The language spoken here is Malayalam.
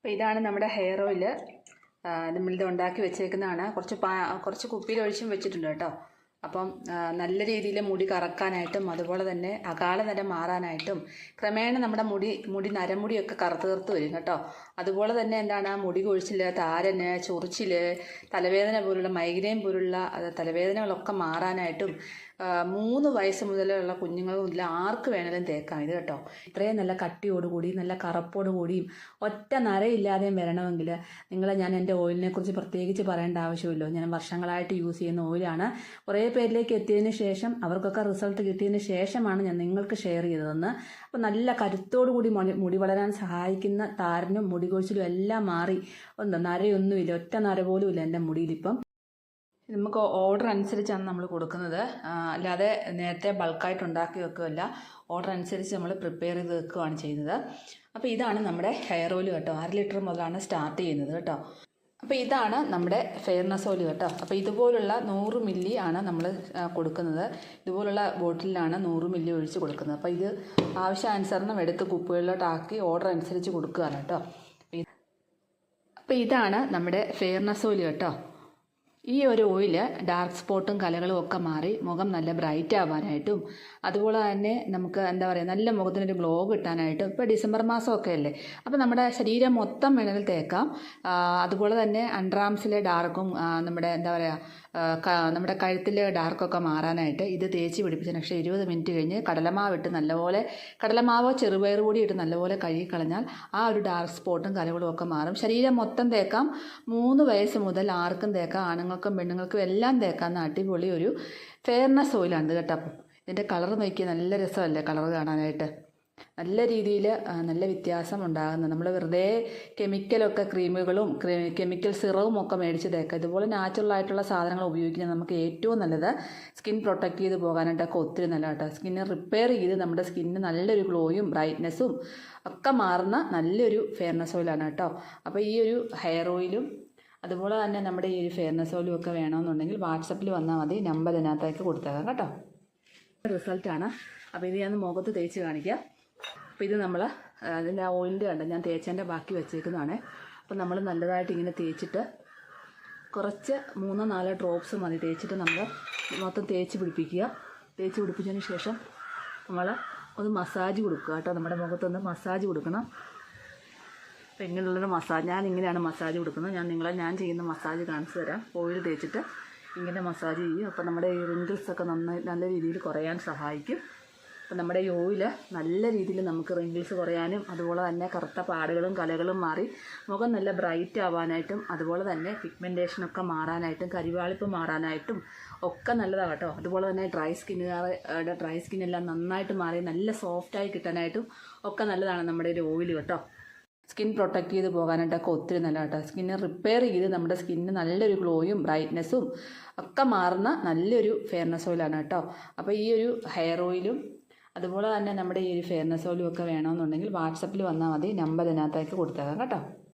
അപ്പോൾ ഇതാണ് നമ്മുടെ ഹെയർ ഓയിൽ നമ്മളിത് ഉണ്ടാക്കി വെച്ചേക്കുന്നതാണ്. കുറച്ച് പാ കുറച്ച് കുപ്പിയിൽ ഒഴിച്ചും വെച്ചിട്ടുണ്ട് കേട്ടോ. അപ്പം നല്ല രീതിയിൽ മുടി കറക്കാനായിട്ടും അതുപോലെ തന്നെ അകാല നര മാറാനായിട്ടും ക്രമേണ നമ്മുടെ മുടി മുടി നരമുടിയൊക്കെ കറുത്ത് കറുത്ത് വരും കേട്ടോ. അതുപോലെ തന്നെ എന്താണ് മുടി കൊഴിച്ചിൽ താരന് ചൊറിച്ചിൽ തലവേദന പോലുള്ള മൈഗ്രെയിൻ പോലുള്ള തലവേദനകളൊക്കെ മാറാനായിട്ടും മൂന്ന് വയസ്സ് മുതലുള്ള കുഞ്ഞുങ്ങൾ മുതൽ ആർക്ക് വേണേലും തേക്കാം. ഇത് കേട്ടോ. ഇത്രയും നല്ല കട്ടിയോടുകൂടി നല്ല കറുപ്പോടുകൂടിയും ഒറ്റ നരയില്ലാതെയും വരണമെങ്കിൽ നിങ്ങൾ ഞാൻ എന്റെ ഓയിലിനെ കുറിച്ച് പ്രത്യേകിച്ച് പറയേണ്ട ആവശ്യമില്ലോ. ഞാൻ വർഷങ്ങളായിട്ട് യൂസ് ചെയ്യുന്ന ഓയിലാണ്. കുറേ പേരിലേക്ക് എത്തിയതിന് ശേഷം അവർക്കൊക്കെ റിസൾട്ട് കിട്ടിയതിന് ശേഷമാണ് ഞാൻ നിങ്ങൾക്ക് ഷെയർ ചെയ്തതെന്ന്. അപ്പോൾ നല്ല കരുത്തോടു കൂടി മുടി മുടി വളരാൻ സഹായിക്കുന്ന താരനും മുടി കൊഴിച്ചിലും എല്ലാം മാറി. ഒന്ന് നരയൊന്നുമില്ല. ഒറ്റ നര പോലും ഇല്ല എന്റെ മുടിയിലിപ്പം. നമുക്ക് ഓർഡർ അനുസരിച്ചാണ് നമ്മൾ കൊടുക്കുന്നത്. അല്ലാതെ നേരത്തെ ബൾക്കായിട്ട് ഉണ്ടാക്കി വെക്കുകയല്ല. ഓർഡർ അനുസരിച്ച് നമ്മൾ പ്രിപ്പയർ ചെയ്ത് വെക്കുകയാണ് ചെയ്യുന്നത്. അപ്പോൾ ഇതാണ് നമ്മുടെ ഹെയർ ഓയിൽ കേട്ടോ. അര ലിറ്റർ മുതലാണ് സ്റ്റാർട്ട് ചെയ്യുന്നത് കേട്ടോ. അപ്പോൾ ഇതാണ് നമ്മുടെ ഫെയർനെസ് ഓയിൽ കേട്ടോ. അപ്പോൾ ഇതുപോലുള്ള നൂറ് മില്ലി ആണ് നമ്മൾ കൊടുക്കുന്നത്. ഇതുപോലുള്ള ബോട്ടിലാണ് നൂറ് മില്ലി ഒഴിച്ച് കൊടുക്കുന്നത്. അപ്പോൾ ഇത് ആവശ്യാനുസരണം എടുത്ത് കുപ്പികളിലോട്ടാക്കി ഓർഡർ അനുസരിച്ച് കൊടുക്കുകയാണ് കേട്ടോ. അപ്പോൾ ഇതാണ് നമ്മുടെ ഫെയർനെസ് ഓയിൽ കേട്ടോ. ഈ ഒരു ഓയിൽ ഡാർക്ക് സ്പോട്ടും കലകളും ഒക്കെ മാറി മുഖം നല്ല ബ്രൈറ്റ് ആവാനായിട്ടും അതുപോലെ തന്നെ നമുക്ക് എന്താ പറയുക നല്ല മുഖത്തിനൊരു ഗ്ലോ കിട്ടാനായിട്ടും ഇപ്പോൾ ഡിസംബർ മാസമൊക്കെ അല്ലേ? അപ്പോൾ നമ്മുടെ ശരീരം മൊത്തം വേണമെങ്കിൽ തേക്കാം. അതുപോലെ തന്നെ അൺട്രാംസിലെ ഡാർക്കും നമ്മുടെ എന്താ പറയുക നമ്മുടെ കഴുത്തിലെ ഡാർക്കൊക്കെ മാറാനായിട്ട് ഇത് തേച്ച് പിടിപ്പിച്ച പക്ഷേ ഇരുപത് മിനിറ്റ് കഴിഞ്ഞ് കടലമാവ് ഇട്ട് നല്ലപോലെ കടലമാവോ ചെറുപയർ കൂടി ഇട്ട് നല്ലപോലെ കഴുകി കളഞ്ഞാൽ ആ ഒരു ഡാർക്ക് സ്പോട്ടും കലകളും ഒക്കെ മാറും. ശരീരം മൊത്തം തേക്കാം. മൂന്ന് വയസ്സ് മുതൽ ആർക്കും തേക്കാം. ആണുങ്ങൾക്കും പെണ്ണുങ്ങൾക്കും എല്ലാം തേക്കാവുന്ന അടിപൊളി ഒരു ഫെയർനെസ് ഓയിലാണ് കേട്ടോ. ഇതിന്റെ കളർ നോക്കിയാൽ നല്ല രസമല്ലേ കളർ കാണാനായിട്ട്? നല്ല രീതിയിൽ നല്ല വ്യത്യാസം ഉണ്ടാകുന്നത് നമ്മൾ വെറുതെ കെമിക്കലൊക്കെ ക്രീമുകളും കെമിക്കൽ സിറവും ഒക്കെ മേടിച്ച് തേക്കുക. ഇതുപോലെ നാച്ചുറൽ ആയിട്ടുള്ള സാധനങ്ങൾ ഉപയോഗിക്കുന്നത് നമുക്ക് ഏറ്റവും നല്ലത് സ്കിൻ പ്രൊട്ടക്റ്റ് ചെയ്ത് പോകാനായിട്ടൊക്കെ ഒത്തിരി നല്ല കേട്ടോ സ്കിന്നെ റിപ്പയർ ചെയ്ത് നമ്മുടെ സ്കിന്നിന് നല്ലൊരു ഗ്ലോയും ബ്രൈറ്റ്നെസ്സും ഒക്കെ മാറുന്ന നല്ലൊരു ഫെയർനെസ് ഓയിലാണ് കേട്ടോ. അപ്പോൾ ഈ ഒരു ഹെയർ ഓയിലും അതുപോലെ തന്നെ നമ്മുടെ ഈ ഒരു ഫെയർനെസ് ഓയിലും ഒക്കെ വേണമെന്നുണ്ടെങ്കിൽ വാട്സപ്പിൽ വന്നാൽ മതി. നമ്പർ ഇതിനകത്തേക്ക് കൊടുത്തേക്കാം കേട്ടോ. റിസൾട്ടാണ് അപ്പോൾ ഇത് ഞാൻ മുഖത്ത് തേച്ച് കാണിക്കാം. അപ്പോൾ ഇത് നമ്മൾ അതിന്റെ ആ ഓയിലിന്റെ കണ്ട ഞാൻ തേച്ചതിന്റെ ബാക്കി വെച്ചേക്കുന്നതാണ്. അപ്പോൾ നമ്മൾ നല്ലതായിട്ട് ഇങ്ങനെ തേച്ചിട്ട് കുറച്ച് മൂന്നോ നാലോ ഡ്രോപ്സ് മതി. തേച്ചിട്ട് നമ്മൾ മൊത്തം തേച്ച് പിടിപ്പിക്കുക. തേച്ച് പിടിപ്പിച്ചതിന് ശേഷം നമ്മൾ ഒന്ന് മസാജ് കൊടുക്കുക കേട്ടോ. നമ്മുടെ മുഖത്തൊന്ന് മസാജ് കൊടുക്കണം. അപ്പോൾ ഇങ്ങനെയുള്ളൊരു മസാജ് ഞാൻ ഇങ്ങനെയാണ് മസാജ് കൊടുക്കുന്നത്. ഞാൻ നിങ്ങളെ ഞാൻ ചെയ്യുന്ന മസാജ് കാണിച്ചു തരാം. ഓയിൽ തേച്ചിട്ട് ഇങ്ങനെ മസാജ് ചെയ്യും. അപ്പോൾ നമ്മുടെ ഈ റിങ്കിൾസൊക്കെ നന്നായി നല്ല രീതിയിൽ കുറയാൻ സഹായിക്കും. അപ്പോൾ നമ്മുടെ യോയിൽ നല്ല രീതിയിൽ നമുക്ക് റിങ്കിൾസ് കുറയാനും അതുപോലെ തന്നെ കറുത്ത പാടുകളും കലകളും മാറി മുഖം നല്ല ബ്രൈറ്റ് ആവാനായിട്ടും അതുപോലെ തന്നെ പിഗ്മെന്റേഷനൊക്കെ മാറാനായിട്ടും കരിവാളിപ്പ് മാറാനായിട്ടും ഒക്കെ നല്ലതാണ് കേട്ടോ അതുപോലെ തന്നെ ഡ്രൈ സ്കിന്നുകാരുടെ ഡ്രൈ സ്കിന്നെല്ലാം നന്നായിട്ട് മാറി നല്ല സോഫ്റ്റായി കിട്ടാനായിട്ടും ഒക്കെ നല്ലതാണ് നമ്മുടെ ഒരു ഓയിൽ കേട്ടോ. സ്കിൻ പ്രൊട്ടക്റ്റ് ചെയ്ത് പോകാനായിട്ടൊക്കെ ഒത്തിരി നല്ല കേട്ടോ സ്കിന്നെ റിപ്പയർ ചെയ്ത് നമ്മുടെ സ്കിന്നിന് നല്ലൊരു ഗ്ലോയും ബ്രൈറ്റ്നെസ്സും ഒക്കെ മാറുന്ന നല്ലൊരു ഫെയർനെസ് ഓയിലാണ് കേട്ടോ. അപ്പോൾ ഈ ഒരു ഹെയർ ഓയിലും അതുപോലെ തന്നെ നമ്മുടെ ഈ ഒരു ഫെയർനെസ് ഓയിലും ഒക്കെ വേണമെന്നുണ്ടെങ്കിൽ വാട്സപ്പിൽ വന്നാൽ മതി. നമ്പർ ഇതിനകത്തേക്ക് കൊടുത്തേക്കാം കേട്ടോ.